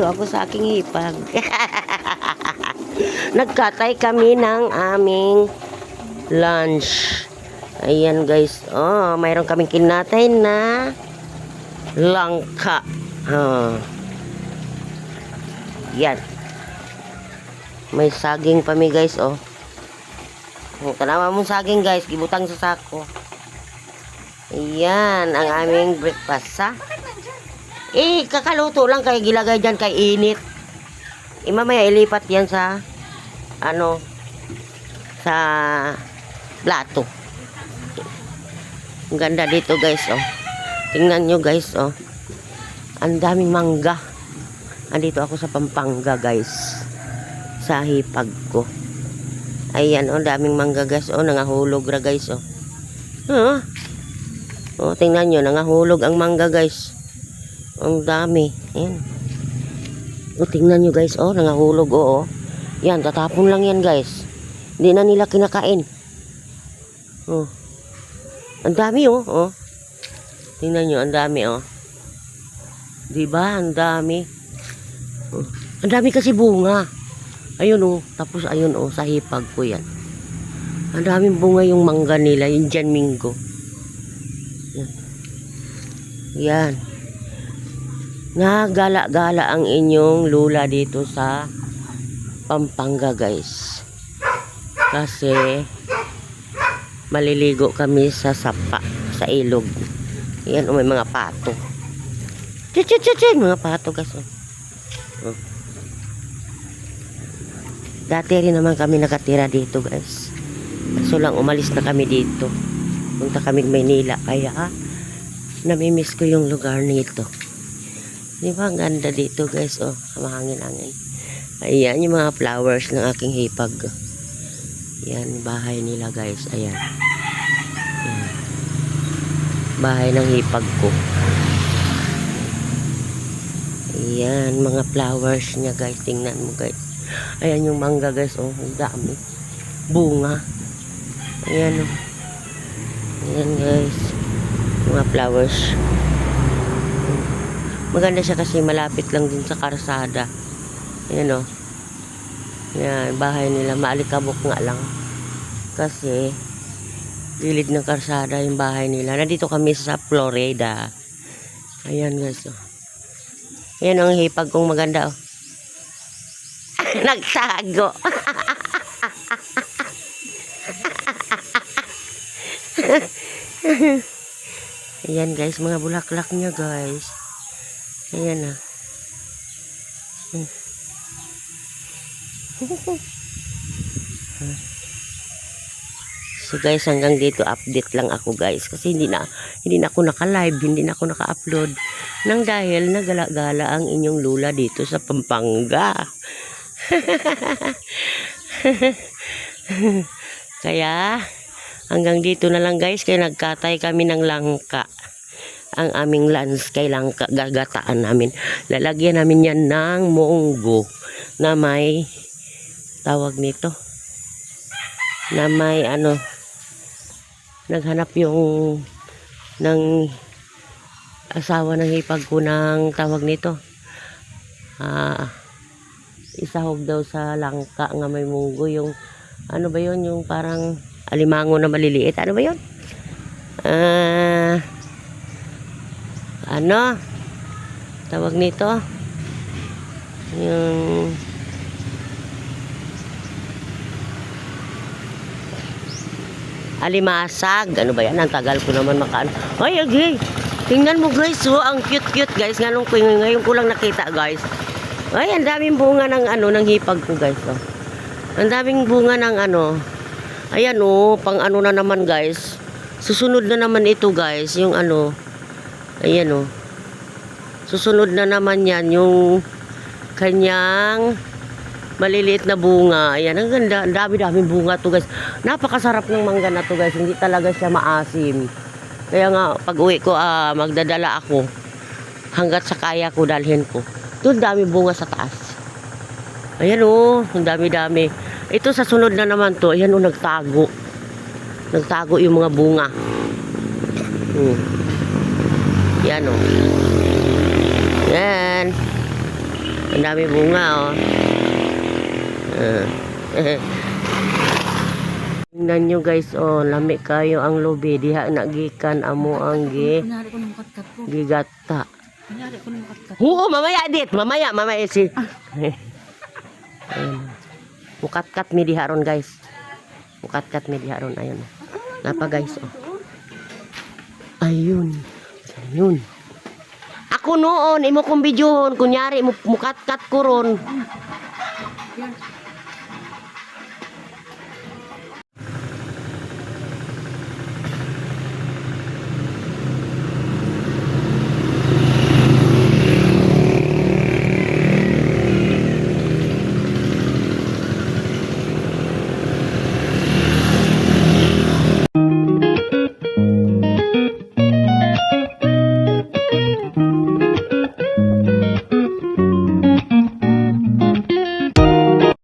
Nandito ako sa aking hipag. Nagkatay kami ng aming lunch. Ayan guys. Oh, mayroon kaming kinatay na langka. Oh. Yan. May saging pa mi guys, oh. Oh, tanawa mong saging guys, gibutang sa sako. Ayan, ang aming breakfast, ha? Eh, kakaluto lang kay gilagay dyan kay init. Eh, mamaya ilipat yan sa, ano, sa plato. Ang ganda dito guys, oh. Tingnan nyo guys, oh. Ang daming mangga. Andito ako sa Pampanga guys. Sa hipag ko. Ayan, oh, daming mangga guys. Oh, nangahulog ra guys, oh. Huh? Oh, tingnan nyo, nangahulog ang mangga guys. Ang dami. Ayan. Oh, tingnan nyo guys, oh, nangahulog, oh, oh. Yan, tatapon lang yan guys. Hindi na nila kinakain. Oh. Ang dami, oh, oh. Tingnan nyo, ang dami, oh. Diba? Ang dami. Oh. Ang dami kasi bunga. Ayun, oh. Tapos, ayun, oh, sa hipag ko yan. Ang daming bunga yung mangga nila, yung Jan Mingo. Yan. Yan. Nagala-gala ang inyong lula dito sa Pampanga, guys. Kasi, maliligo kami sa sapa, sa ilog. Yan, oh, may mga pato. Chit, mga pato, guys. Oh. Oh. Dati rin naman kami nakatira dito, guys. Kaso lang, umalis na kami dito. Punta kami Maynila. Kaya, namimiss ko yung lugar nito. Di ba, ganda dito, guys. Oh, mahangin-hangin. Ayan, yung mga flowers ng aking hipag. Yan, bahay nila, guys. Ayan. Ayan. Bahay ng hipag ko. Ayan, mga flowers niya, guys. Tingnan mo, guys. Ayan yung mangga, guys. Oh, ang dami. Bunga. Ayan, oh. Ayan, guys. Mga flowers. Maganda siya kasi malapit lang din sa karsada. Ayan, oh. Ayan, bahay nila. Maalikabok nga lang. Kasi, gilid ng karsada yung bahay nila. Nandito kami sa Florida. Ayan, guys, oh. Ayan ang hipag kong maganda, oh. Nagtago. Ayan guys, mga bulaklak niya guys. Ayan ah. So guys, hanggang dito update lang ako guys kasi hindi na hindi na ako naka-live, hindi na ako naka-upload nang dahil nagala-gala ang inyong lula dito sa Pampanga. Kaya hanggang dito na lang guys, kaya nagkatay kami ng langka. Ang aming lance kay langka gagataan namin. Lalagyan namin yan ng munggo na may tawag nito na may ano naghanap yung ng asawa ng hipag ko ng tawag nito. Ah isahog daw sa langka nga may munggo yung ano ba yon yung parang alimango na maliliit. Ano ba yon ah ano? Tawag nito? Yung alimasag. Ano ba yan? Ang tagal ko naman makaan ay agi. Tingnan mo guys oh ang cute cute guys ngayon ko ngayon ko lang nakita guys. Ay ang daming bunga ng ano ng hipag ko guys oh. Ang daming bunga ng ano. Ayan oh pang ano na naman guys. Susunod na naman ito guys yung ano ayan oh susunod na naman yan yung kanyang maliliit na bunga. Ayan, ang ganda. Ang dami-daming bunga to guys. Napakasarap ng mangga na to guys. Hindi talaga siya maasim. Kaya nga, pag uwi ko, ah, magdadala ako. Hanggat sa kaya ko, dalhin ko. Doon dami bunga sa taas. Ayan oh, ang dami-dami. Ito sa sunod na naman to. Ayan oh, nagtago. Nagtago yung mga bunga. Hmm. Yan oh. Yan. Ang dami bunga, oh. Ah. Tingnan nyo guys, oh, lami kayo ang lubi. Diha nagikan amo ang gi, gigata. Oo, mamaya dit. Mamaya, mamaya si. Ayun. Mukat-kat mi diharon guys. Mukat-kat mi diharon. Ayun. Napa guys, oh. Ayun. Ayun. Ako noon, imo kong videohon. Kunyari, mu- mukat-kat ko ron.